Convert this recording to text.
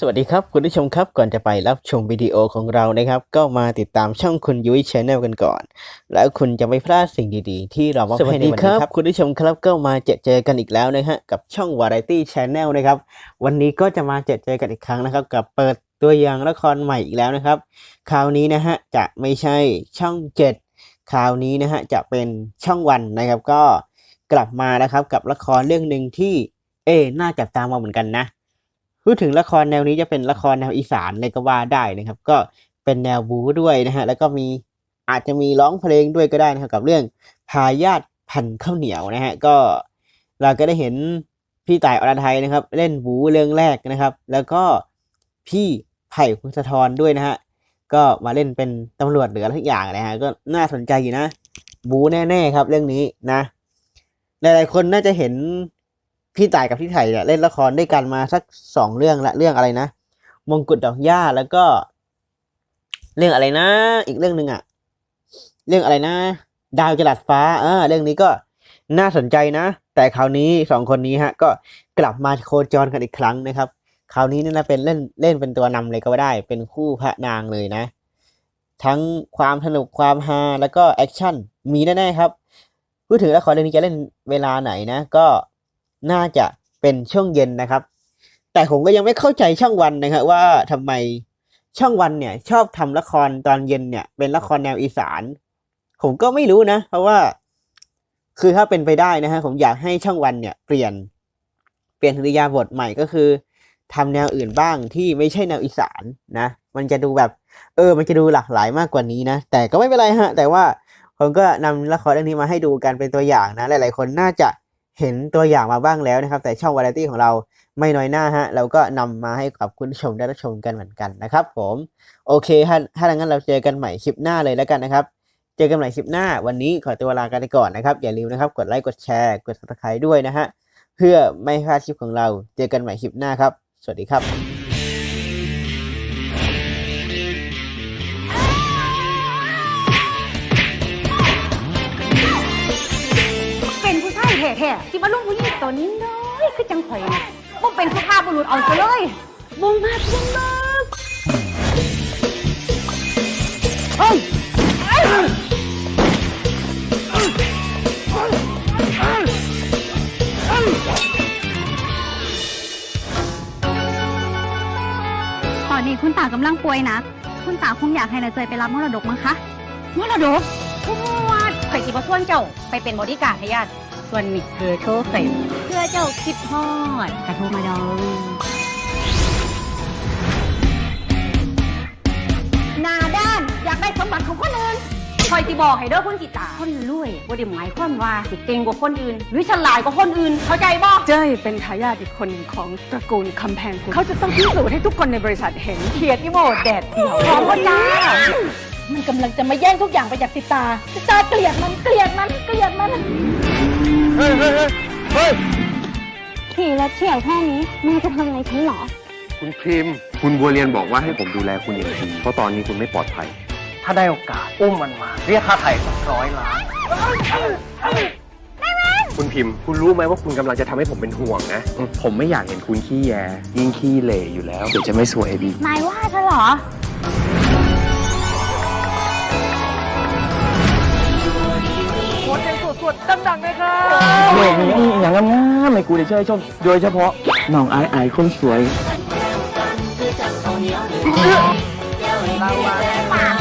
สวัสดีครับคุณผู้ชมครับก่อนจะไปรับชมวิดีโอของเรานะครับ ก็มาติดตามช่องคุณยุ้ยชาแนลกันก่อน แล้วคุณจะไม่พลาดสิ่งดีๆ ที่เรามอบให้ในวันนี้ครับ คุณผู้ชมครับก็มาเจอเจอกันอีกแล้วนะฮะกับช่อง Variety Channel นะครับ วันนี้ก็จะมาเจอเจอกันอีกครั้งนะครับ กับเปิดตัวอย่างละครใหม่อีกแล้วนะครับ คราวนี้นะฮะจะไม่ใช่ช่อง 7 คราวนี้นะฮะจะเป็นช่องวันนะครับ ก็กลับมานะครับกับละครเรื่องหนึ่งที่เอ๊ะน่าจับตามองเหมือนกันนะ พูดถึงละครแนวนี้จะเป็นละครแนวอีสานเลยก็ว่าได้นะครับ ก็เป็นแนวบู๊ด้วยนะฮะแล้วก็มีอาจจะมีร้องเพลงด้วยก็ได้นะครับกับเรื่องพายาทพันข้าวเหนียวนะฮะก็เราก็ได้เห็นพี่ต่ายอรไทยนะครับ เล่นบู๊เรื่องแรกนะครับ แล้วก็พี่ไผ่พุทธทรด้วยนะฮะก็มาเล่นเป็นตำรวจหรืออะไรทุกอย่างนะฮะก็น่าสนใจอยู่นะ บู๊แน่ๆครับ เรื่องนี้นะ หลายๆคนน่าจะเห็น พี่ต่ายกับพี่ไถ่เนี่ยเล่นละครด้วยกันมาสักสองเรื่องละเรื่องอะไรนะมงกุฎดอกหญ้าแล้วก็ เรื่องอะไรนะ อีกเรื่องหนึ่งอะเรื่องอะไรนะ ดาวจรัสฟ้าเออเรื่องนี้ก็น่าสนใจนะ แต่คราวนี้สองคนนี้ฮะ ก็กลับมาโคจรกันอีกครั้งนะครับ คราวนี้นี่นะเป็นเล่นเล่นเป็นตัวนำเลยก็ได้ เป็นคู่พระนางเลยนะ ทั้งความสนุกความฮาแล้วก็แอคชั่นมีแน่ๆครับ พูดถึงละครเรื่องนี้จะเล่นเวลาไหนนะ ก็ น่าจะเป็นช่วงเย็นนะครับ แต่ผมก็ยังไม่เข้าใจช่องวันนะครับว่าทำไมช่องวันเนี่ย ชอบทำละครตอนเย็นเนี่ย เป็นละครแนวอีสาน ผมก็ไม่รู้นะ เพราะว่า คือถ้าเป็นไปได้นะฮะผมอยากให้ช่องวันเนี่ย เปลี่ยนเปลี่ยนธริยาบทใหม่ก็คือทำแนวอื่นบ้างที่ไม่ใช่แนวอีสานนะ มันจะดูแบบ เออ มันจะดูหลากหลายมากกว่านี้นะ แต่ก็ไม่เป็นไรฮะ แต่ว่าผมก็นำละครเรื่องนี้มาให้ดูกันเป็นตัวอย่างนะ หลาย ๆ คนน่าจะ เห็นตัวอย่างมาบ้างแล้วนะครับ แต่ช่องวาไรตี้ของเราไม่น้อยหน้าฮะ เราก็นำมาให้กับคุณผู้ชมได้รับชมกันเหมือนกันนะครับ ผมโอเคถ้าถ้าอย่างนั้นเราเจอกันใหม่คลิปหน้าเลยแล้วกันนะครับ เจอกันใหม่คลิปหน้า วันนี้ขอตัวลากันไปก่อนนะครับ อย่าลืมนะครับ กดไลค์กดแชร์กดติดตามด้วยนะฮะเพื่อไม่พลาดคลิปของเรา เจอกันใหม่คลิปหน้าครับ สวัสดีครับ แท้ๆที่มาลุ่มผู้หญิงตัวนี้น้อยคือจังข่อยนี่บ่เป็นสุภาพบุรุษเอาซะเลยบ่มากบ่มากเฮ้ยตอนนี้คุณตากำลังป่วยหนัก คุณตาคงอยากให้นาเจยไปรับมรดกมั้งคะ มรดกทวดข่อยสิบ่ส่วนเจ้าไปเป็นบริการให้ญาติ ส่วนนี่คือโทรใส่เพื่อเจ้าคิดฮอดกระโทรมาดองหนาด้านอยากได้สมบัติของคนอื่นคอยสิบอกให้เด้อคุณจิตาคนรวยบ่ได้หมายความว่าสิเก่งกว่าคนอื่น หรือฉลาดกว่าคนอื่น เข้าใจบ่เจ้ยเป็นทายาทอีกคนหนึ่งของตระกูลคำแพงคุณเขาจะต้องพิสูจน์ให้ทุกคนในบริษัทเห็นเขียดอีโมแดดเดียวพร้อมก็จ้า มันกำลังจะมาแย่งทุกอย่างไปจากสิตาสิตาเกลียดมันเกลียดมันเกลียดมันขี่รถเฉี่ยวแค่นี้แม่จะทำอะไรฉันเหรอ คุณพิมพ์ คุณบัวเรียนบอกว่าให้ผมดูแลคุณอย่างดีเพราะตอนนี้คุณไม่ปลอดภัย ถ้าได้โอกาสอุ้มมันมา เรียกค่าไถ่สักร้อยล้านคุณพิมพ์ คุณรู้ไหมว่าคุณกำลังจะทำให้ผมเป็นห่วงนะ ผมไม่อยากเห็นคุณขี้แย ยิ่งขี้เหร่อยู่แล้วเดี๋ยวจะไม่สวยบีนายว่าฉันเหรอ เรื่องนี้อย่างงามๆให้กูได้ช่วยชม โดยเฉพาะน้องไอ้ไอ้คนสวย เ